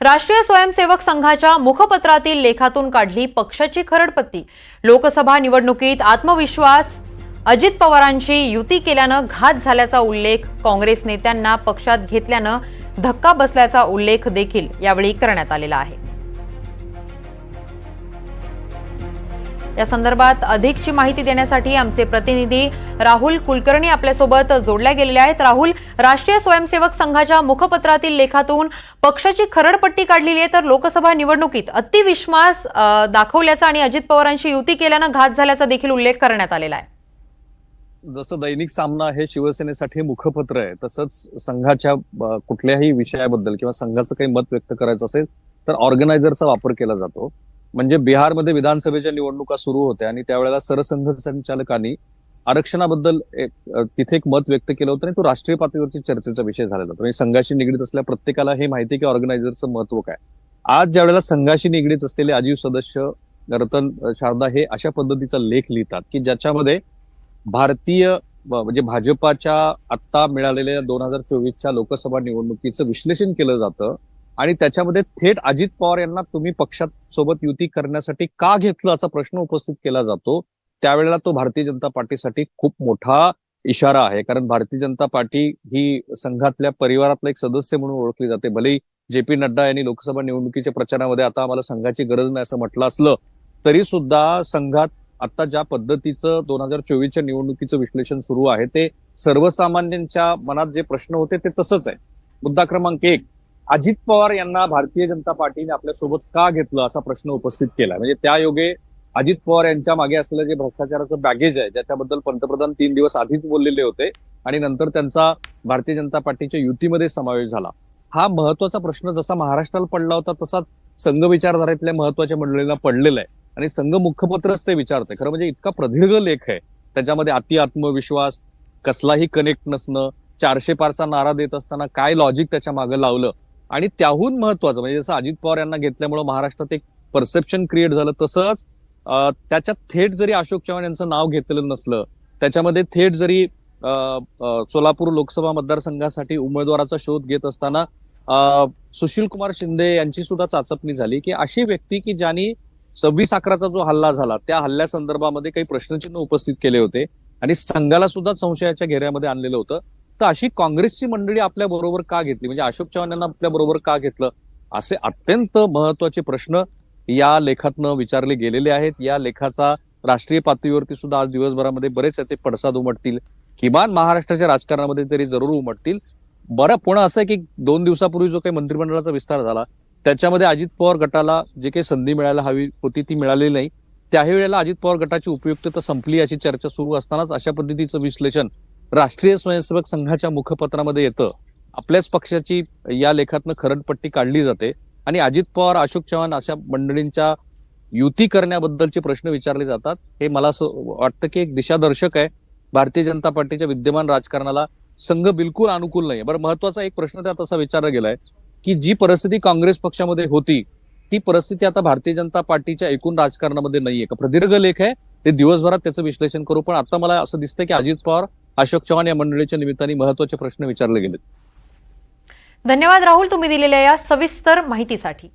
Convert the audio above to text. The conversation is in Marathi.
राष्ट्रीय स्वयंसेवक संघाच्या मुखपत्रातील लेखातून काढली पक्षाची खरडपत्ती लोकसभा निवडणुकीत आत्मविश्वास अजित पवारांशी युती केल्यानं घात झाल्याचा उल्लेख काँग्रेस नेत्यांना पक्षात घेतल्यानं धक्का बसल्याचा उल्लेख देखील यावेळी करण्यात आलेला आहे. या संदर्भात अधिकची माहिती देण्यासाठी आमचे प्रतिनिधी राहुल कुलकर्णी आपल्यासोबत जोडल्या गेलेले आहेत. राहुल राष्ट्रीय स्वयंसेवक संघाच्या मुखपत्रातील लेखातून पक्षाची खरडपट्टी काढलेली आहे तर लोकसभा निवडणुकीत अतिविश्वास दाखवल्याचा आणि अजित पवारांशी युती केल्यानं घात झाल्याचा देखील उल्लेख करण्यात आलेला आहे. जसं दैनिक सामना हे शिवसेनेसाठी मुखपत्र आहे तसंच संघाच्या कुठल्याही विषयाबद्दल किंवा संघाचं काही मत व्यक्त करायचं असेल तर ऑर्गनायझरचा वापर केला जातो. म्हणजे बिहारमध्ये विधानसभेच्या निवडणुका सुरू होत्या आणि त्यावेळेला सरसंघ संचालकांनी आरक्षणाबद्दल एक, तिथे एक मत व्यक्त केलं होतं आणि तो राष्ट्रीय पातळीवरची चर्चेचा विषय झालेला होता. म्हणजे संघाशी निगडीत असल्या प्रत्येकाला हे माहिती की ऑर्गनायझरचं महत्त्व काय. आज ज्या वेळेला संघाशी निगडीत असलेले आजीव सदस्य रतन शारदा हे अशा पद्धतीचा लेख लिहितात की ज्याच्यामध्ये भारतीय म्हणजे भाजपाच्या आत्ता मिळालेल्या दोन हजार चोवीसच्या लोकसभा निवडणुकीचं विश्लेषण केलं जातं आणि त्याच्यामध्ये थेट अजित पवार यांना तुम्ही पक्षात सोबत युती करण्यासाठी का घेतलं असा प्रश्न उपस्थित केला जातो त्यावेळेला तो भारतीय जनता पार्टीसाठी खूप मोठा इशारा आहे. कारण भारतीय जनता पार्टी ही संघातल्या परिवारातला एक सदस्य म्हणून ओळखली जाते. भलेही जे पी नड्डा यांनी लोकसभा निवडणुकीच्या प्रचारामध्ये आता आम्हाला संघाची गरज नाही असं म्हटलं असलं तरी सुद्धा संघात आता ज्या पद्धतीचं दोन हजार चोवीसच्या निवडणुकीचं विश्लेषण सुरू आहे ते सर्वसामान्यांच्या मनात जे प्रश्न होते ते तसंच आहे. मुद्दा क्रमांक एक अजित पवार यांना भारतीय जनता पार्टीने आपल्यासोबत का घेतलं असा प्रश्न उपस्थित केला म्हणजे त्या योगे अजित पवार यांच्या मागे असलेलं जे भ्रष्टाचाराचं बॅगेज आहे ज्याच्याबद्दल पंतप्रधान तीन दिवस आधीच बोललेले होते आणि नंतर त्यांचा भारतीय जनता पार्टीच्या युतीमध्ये समावेश झाला. हा महत्त्वाचा प्रश्न जसा महाराष्ट्राला पडला होता तसाच संघ विचारधारेतल्या महत्त्वाच्या मंडळींना पडलेला आहे. आणि संघ मुखपत्रच ते विचारतंय. खरं म्हणजे इतका प्रदीर्घ लेख आहे. त्याच्यामध्ये अति आत्मविश्वास कसलाही कनेक्ट नसणं चारशे पारचा नारा देत असताना काय लॉजिक त्याच्यामागे लावलं आणि त्याहून महत्वाचं म्हणजे जसं अजित पवार यांना घेतल्यामुळे महाराष्ट्रात एक परसेप्शन क्रिएट झालं तसंच त्याच्यात थेट जरी अशोक चव्हाण यांचं नाव घेतलेलं नसलं त्याच्यामध्ये थेट जरी अं, सोलापूर लोकसभा मतदारसंघासाठी उमेदवाराचा शोध घेत असताना सुशील कुमार शिंदे यांची सुद्धा चाचपणी झाली की अशी व्यक्ती की ज्यांनी सव्वीस अकराचा जो हल्ला झाला त्या हल्ल्यासंदर्भामध्ये काही प्रश्नचिन्ह उपस्थित केले होते आणि संघाला सुद्धा संशयाच्या घेऱ्यामध्ये आणलेलं होतं. तर अशी काँग्रेसची मंडळी आपल्या बरोबर का घेतली? म्हणजे अशोक चव्हाण यांना आपल्या बरोबर का घेतलं? असे अत्यंत महत्त्वाचे प्रश्न या लेखातनं विचारले गेलेले आहेत. या लेखाचा राष्ट्रीय पातळीवरती सुद्धा आज दिवसभरामध्ये बरेच ते पडसाद उमटतील. किमान महाराष्ट्राच्या राजकारणामध्ये तरी जरूर उमटतील. बरं पुन्हा असं आहे की दोन दिवसापूर्वी जो काही मंत्रिमंडळाचा विस्तार झाला त्याच्यामध्ये अजित पवार गटाला जे काही संधी मिळायला हवी होती ती मिळालेली नाही. त्याही वेळेला अजित पवार गटाची उपयुक्तता संपली अशी चर्चा सुरू असतानाच अशा पद्धतीचं विश्लेषण राष्ट्रीय स्वयंसेवक संघाच्या मुखपत्रामध्ये येतं आपल्याच पक्षाची या लेखातनं खरडपट्टी काढली जाते. आणि अजित पवार अशोक चव्हाण अशा मंडळींच्या युती करण्याबद्दलचे प्रश्न विचारले जातात. हे मला असं वाटतं की एक दिशादर्शक आहे. भारतीय जनता पार्टीच्या विद्यमान राजकारणाला संघ बिलकुल अनुकूल नाही बरं महत्त्वाचा एक प्रश्न त्यात असा विचारला गेलाय की जी परिस्थिती काँग्रेस पक्षामध्ये होती ती परिस्थिती आता भारतीय जनता पार्टीच्या एकूण राजकारणामध्ये नाहीये. का प्रदीर्घ लेख आहे. ते दिवसभरात त्याचं विश्लेषण करू. पण आता मला असं दिसतं की अजित पवार अशोक चव्हाण या मंडळीच्या निमित्ताने महत्त्वाचे प्रश्न विचारले गेले धन्यवाद राहुल तुम्ही दिलेल्या या सविस्तर माहितीसाठी.